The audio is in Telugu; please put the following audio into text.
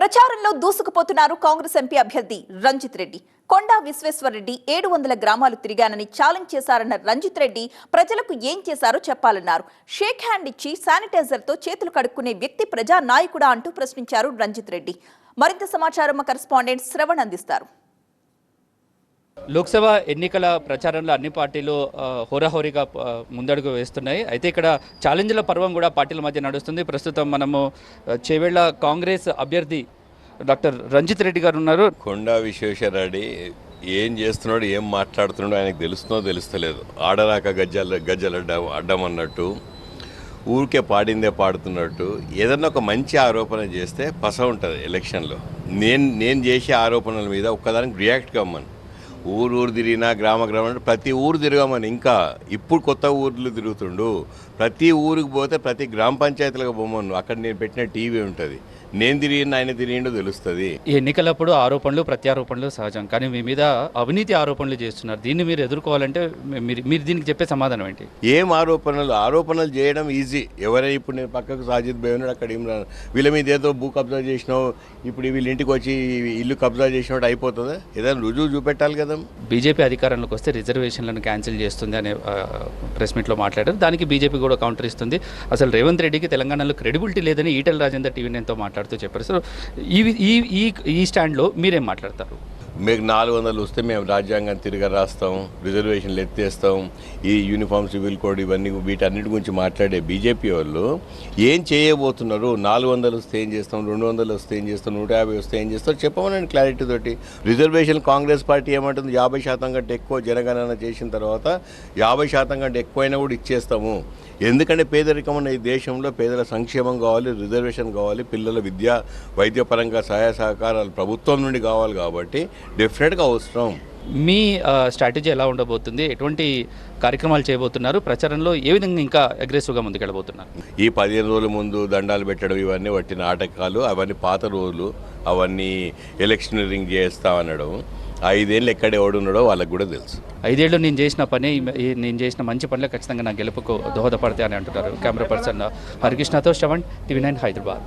ప్రచారంలో దూసుకుపోతున్నారు కాంగ్రెస్ ఎంపీ అభ్యర్థి రంజిత్ రెడ్డి. కొండా విశ్వేశ్వరరెడ్డి ఏడు వందల గ్రామాలు తిరిగానని ఛాలెంజ్ చేశారన్న రంజిత్ రెడ్డి ప్రజలకు ఏం చేశారో చెప్పాలన్నారు. షేక్ హ్యాండ్ ఇచ్చి శానిటైజర్తో చేతులు కడుక్కునే వ్యక్తి ప్రజా నాయకుడా అంటూ ప్రశ్నించారు రంజిత్ రెడ్డి. మరింత సమాచారం మా కరెస్పాండెంట్ శ్రవణ్ అందిస్తారు. లోక్సభ ఎన్నికల ప్రచారంలో అన్ని పార్టీలు హోరాహోరీగా ముందడుగు వేస్తున్నాయి. అయితే ఇక్కడ ఛాలెంజ్ల పర్వం కూడా పార్టీల మధ్య నడుస్తుంది. ప్రస్తుతం మనము చేవేళ్ళ కాంగ్రెస్ అభ్యర్థి డాక్టర్ రంజిత్ రెడ్డి గారు ఉన్నారు. కొండా విశ్వేశ్వరరెడ్డి ఏం చేస్తున్నాడు ఏం మాట్లాడుతున్నాడో ఆయనకు తెలుస్తుందో తెలుస్తలేదు. ఆడరాక గజ్జల గజ్జలు అడ్డం అడ్డం అన్నట్టు ఊరికే పాడిందే పాడుతున్నట్టు ఏదన్నా ఒక మంచి ఆరోపణ చేస్తే పస ఉంటుంది ఎలక్షన్లో. నేను నేను చేసే ఆరోపణల మీద ఒక్కదానికి రియాక్ట్ కమ్మను ఊరు ఊరు తిరిగినా గ్రామ గ్రామం ప్రతి ఊరు తిరగమని. ఇంకా ఇప్పుడు కొత్త ఊర్లు తిరుగుతుండు. ప్రతి ఊరికి పోతే ప్రతి గ్రామ పంచాయతీలకు బొమ్మను అక్కడ నేను పెట్టిన టీవీ ఉంటుంది. నేను తిరిగిన ఆయన తిరిగిండో తెలుస్తుంది. ఎన్నికలప్పుడు ఆరోపణలు ప్రత్యారోపణలు సహజం. కానీ మీ మీద అవినీతి ఆరోపణలు చేస్తున్నారు. దీన్ని మీరు ఎదుర్కోవాలంటే మీరు మీరు దీనికి చెప్పే సమాధానం ఏంటి? ఏం ఆరోపణలు? ఆరోపణలు చేయడం ఈజీ. ఎవరైనా ఇప్పుడు నేను పక్కకు సాజిద్ బై ఉన్నాడు అక్కడ ఇమ్రాన్ వీళ్ళ మీద ఏదో భూ కబ్జా చేసినావు ఇప్పుడు వీళ్ళ ఇంటికి వచ్చి ఇల్లు కబ్జా చేసినట్టు అయిపోతుందా? ఏదైనా రుజువు చూపెట్టాలి కదా. బీజేపీ అధికారంలోకి వస్తే రిజర్వేషన్లను క్యాన్సిల్ చేస్తుంది అనే ప్రెస్ మీట్లో మాట్లాడారు. దానికి బీజేపీ కూడా కౌంటర్ ఇస్తుంది. అసలు రేవంత్ రెడ్డికి తెలంగాణలో క్రెడిబిలిటీ లేదని ఈటల రాజేందర్ టీవీ నేనుతో మాట్లాడుతూ చెప్పారు. సో ఈ ఈ ఈ స్టాండ్లో మీరేం మాట్లాడతారు? మీకు నాలుగు వందలు వస్తే మేము రాజ్యాంగం తిరిగి రాస్తాం రిజర్వేషన్లు ఎత్తేస్తాం ఈ యూనిఫామ్ సివిల్ కోడ్ ఇవన్నీ వీటన్నిటి గురించి మాట్లాడే బీజేపీ వాళ్ళు ఏం చేయబోతున్నారు? నాలుగు వందలు వస్తే ఏం చేస్తాం? రెండు వందలు వస్తే ఏం చేస్తాం? నూట యాభై వస్తే ఏం చేస్తాం? చెప్పమనండి క్లారిటీ తోటి. రిజర్వేషన్ కాంగ్రెస్ పార్టీ ఏమంటుంది? యాభై శాతం కంటే ఎక్కువ జనగణన చేసిన తర్వాత యాభై శాతం కంటే ఎక్కువైనా కూడా ఇచ్చేస్తాము. ఎందుకంటే పేదరికం ఉన్న ఈ దేశంలో పేదల సంక్షేమం కావాలి రిజర్వేషన్ కావాలి పిల్లల విద్య వైద్యపరంగా సహాయ సహకారాలు ప్రభుత్వం నుండి కావాలి కాబట్టి డెఫినెట్గా అవసరం మీ స్ట్రాటజీ ఎలా ఉండబోతుంది? ఎటువంటి కార్యక్రమాలు చేయబోతున్నారు? ప్రచారంలో ఏ విధంగా ఇంకా అగ్రెసివ్గా ముందుకెళ్ళబోతున్నారు? ఈ పదిహేను రోజుల ముందు దండాలు పెట్టడం ఇవన్నీ వట్టి నాటకాలు అవన్నీ పాత రోజులు అవన్నీ ఎలక్షనరింగ్ చేస్తా అనడం ఐదేళ్ళు ఎక్కడ ఎవడున్నాడో వాళ్ళకి కూడా తెలుసు. ఐదేళ్ళు నేను చేసిన పని నేను చేసిన మంచి పనులే ఖచ్చితంగా నా గెలుపుకు దోహదపడతాయి అని అంటున్నారు. కెమెరా పర్సన్ హరికృష్ణతో శ్రవణ్ టీవీ నైన్ హైదరాబాద్.